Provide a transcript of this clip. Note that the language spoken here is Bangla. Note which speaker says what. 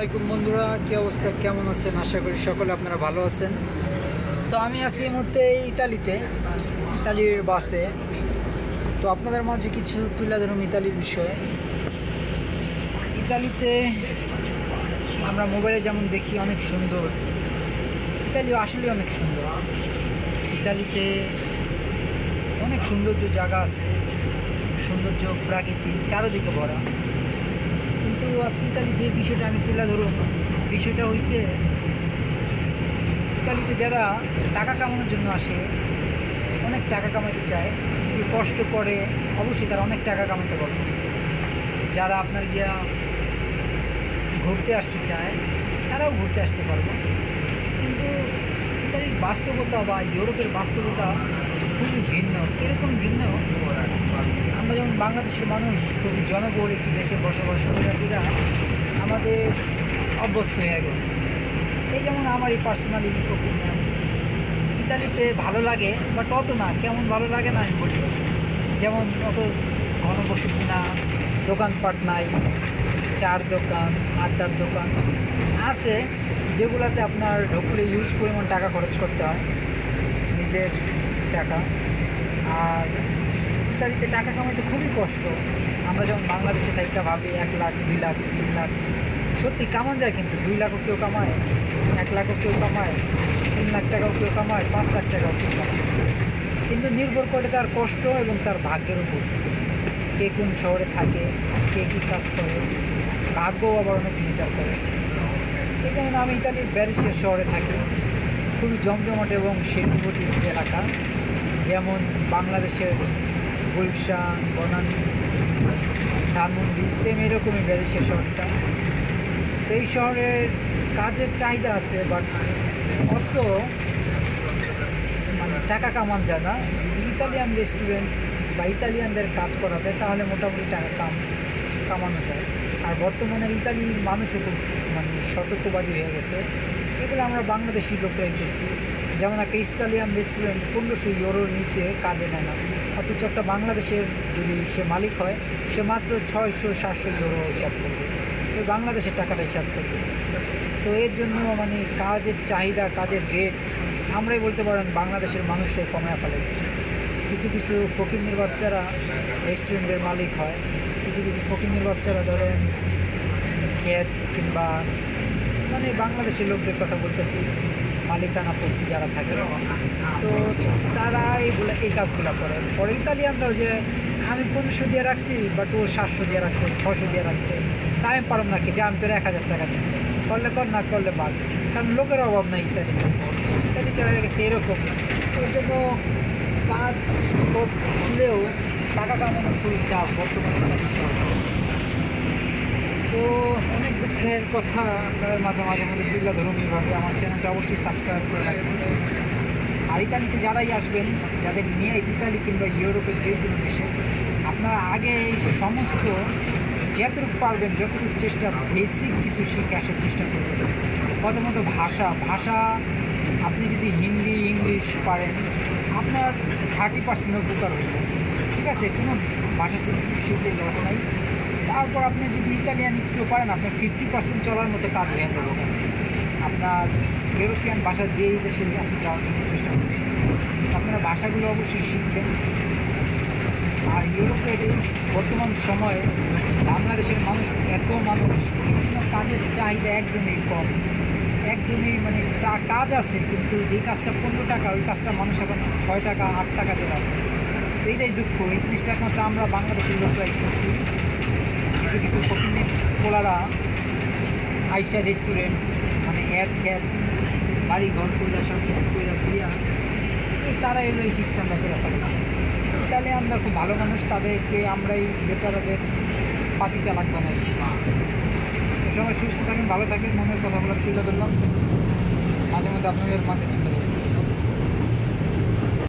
Speaker 1: আলাইকুম বন্ধুরা, কি অবস্থা? কেমন আছেন? আশা করি সকলে আপনারা ভালো আছেন। তো আমি আছি এই মুহূর্তে ইতালিতে, ইতালির বাসে। তো আপনাদের মাঝে কিছু তুলে ধরুন ইতালির বিষয়ে। ইতালিতে আমরা মোবাইলে যেমন দেখি, অনেক সুন্দর। ইতালিও আসলে অনেক সুন্দর। ইতালিতে অনেক সৌন্দর্য জায়গা আছে। সৌন্দর্য প্রাকৃতিক চারোদিকে ভরা। কিন্তু আজকে ইতালি যে বিষয়টা আমি তুলে ধরুন বিষয়টা হয়েছে ইতালিতে যারা টাকা কামানোর জন্য আসে, অনেক টাকা কামাইতে চায় যদি কষ্ট করে, অবশ্যই তারা অনেক টাকা কামাইতে পারবে। যারা আপনার গিয়া ঘুরতে আসতে চায়, তারাও ঘুরতে আসতে পারবে। কিন্তু ইতালির বাস্তবতা বা ইউরোপের বাস্তবতা ভিন্ন, এরকম ভিন্ন আমরা যেমন বাংলাদেশের মানুষ খুবই জনবহুল একটি দেশে বসবাস করাটিরা আমাদের অভ্যস্ত হয়ে গেছে। এই যেমন আমার এই পার্সোনালি ওপিনিয়ন ইতালিতে ভালো লাগে বাট অত না, কেমন ভালো লাগে না আমি বলি। যেমন অত ঘনবসতি না, দোকানপাট নাই, চার দোকান, আড্ডার দোকান আছে, যেগুলোতে আপনার ঢুকলে ইউজ পরিমাণ টাকা খরচ করতে হয়। নিজের টাকা। আর ইত্যাদিতে টাকা কামাইতে খুবই কষ্ট। আমরা যেমন বাংলাদেশে থাকা ভাবি, এক লাখ, দুই লাখ, তিন লাখ, সত্যি কামান যায় কিন্তু দুই লাখও কেউ কামায়, এক লাখও কেউ কামায়, তিন লাখ টাকাও কেউ কামায়, পাঁচ লাখ টাকাও কেউ কামায়। কিন্তু নির্ভর করে তার কষ্ট এবং তার ভাগ্যের উপর। কে কোন শহরে থাকে, কে কী কাজ করে, ভাগ্যও আবার অনেক মিটার করে। এই যেমন আমি ইতালির ব্যারিসের শহরে থাকি। খুবই জমজমাট এবং শিল্পপতি এলাকা। যেমন বাংলাদেশের গুলশান, বনানী, ধানমন্ডি সেম এরকমই ব্যারিসের শহরটা। তো এই শহরের কাজের চাহিদা আছে বাট অত মানে টাকা কামান যায় না। যদি ইতালিয়ান রেস্টুরেন্ট বা ইতালিয়ানদের কাজ করা যায়, তাহলে মোটামুটি টাকা কাম কামানো যায়। আর বর্তমানে ইতালি মানুষও খুব মানে সতর্কবাদী হয়ে গেছে। এগুলো আমরা বাংলাদেশি লোকরাই করছি। যেমন একটা ইতালিয়ান রেস্টুরেন্ট পনেরোশো ইউরোর নিচে কাজে নেয় না। অথচ একটা বাংলাদেশের যদি সে মালিক হয়, সে মাত্র ছয়শো, সাতশো ইউরো হিসাব করবে। ওই বাংলাদেশের টাকাটা হিসাব করবে। তো এর জন্য মানে কাজের চাহিদা, কাজের রেট আমরাই বলতে পারেন বাংলাদেশের মানুষরাই কমে ফেলেছি। কিছু কিছু ফকিরনির বাচ্চারা রেস্টুরেন্টের মালিক হয়। কিছু কিছু ফকিরনির বাচ্চারা ধরেন ক্ষেত কিংবা মানে বাংলাদেশের লোকদের কথা বলতেছি। মালিকানা পোস্টে যারা থাকে, তো তারা এইগুলো এই কাজগুলো করে। পরে ইতালিয়ানরাও যে, আমি পনেরোশো দিয়ে রাখছি বাট ও সাতশো দিয়ে রাখছে ছশো দিয়ে রাখছে। তাই আমি পারব না কি, যে আমি তোর এক হাজার টাকা দিই করলে কর, না করলে বাদ। কারণ লোকের অভাব নাই ইত্যাদিতে ইত্যাদিটা হয়ে গেছে এরকম। ওই জন্য কাজ করলেও টাকা কামানো খুবই চাপ বর্তমানে। ইত্যাদি। তো অনেক দুঃখের কথা আপনাদের মাঝে মাঝে মধ্যে তুলে ধরুন এইভাবে আমার চ্যানেলটা অবশ্যই সাবস্ক্রাইব করে রাখবেন। আর ইতালিতে যারাই আসবেন, যাদের নিয়ে ইতালি কিংবা ইউরোপের যে কোনো দেশে, আপনারা আগে এই সমস্ত যতটুকু পারবেন, যতটুকু চেষ্টা বেসিক কিছু শিখে আসার চেষ্টা করবেন। প্রথমত ভাষা। ভাষা, আপনি যদি হিন্দি, ইংলিশ পারেন, আপনার থার্টি পার্সেন্ট উপকার হইল ঠিক আছে? কোনো ভাষা শিখ- শিখতে লস নাই। তারপর আপনি যদি ইতালিয়ান একটু পারেন আপনার ফিফটি পার্সেন্ট চলার মতো কাজ হয়ে যাবে। আপনার ইউরোপিয়ান ভাষা যেই দেশে আপনি যাওয়ার জন্য চেষ্টা করবেন, আপনারা ভাষাগুলো অবশ্যই শিখবেন। আর ইউরোপের এই বর্তমান সময়ে বাংলাদেশের মানুষ এত মানুষ, বিভিন্ন কাজের চাহিদা একদমই কম। একদমই মানে কাজ আছে, কিন্তু যে কাজটা পনেরো টাকা, ওই কাজটা মানুষ এখন ছয় টাকা, আট টাকা দেওয়া এইটাই দুঃখ। এই জিনিসটা একমাত্র আমরা বাংলাদেশের লোকরাই করছি। কিছু কিছু ফকিনের পোলারা আইসা রেস্টুরেন্ট মানে এদ খ্যাত বাড়ি ঘর কইরা সব কিছু কইরা দিয়া, এই তারা এলো এই সিস্টেমটা করে ফেলেছে তাহলে আমরা খুব ভালো মানুষ, তাদেরকে আমরাই বেচারাদের পাতি চালাক বানাই দিচ্ছি তো সবাই সুস্থ থাকেন, ভালো থাকেন, মনের কথাগুলো তুলে ধরলাম। মাঝে মধ্যে আপনাদের মাঝে তুলে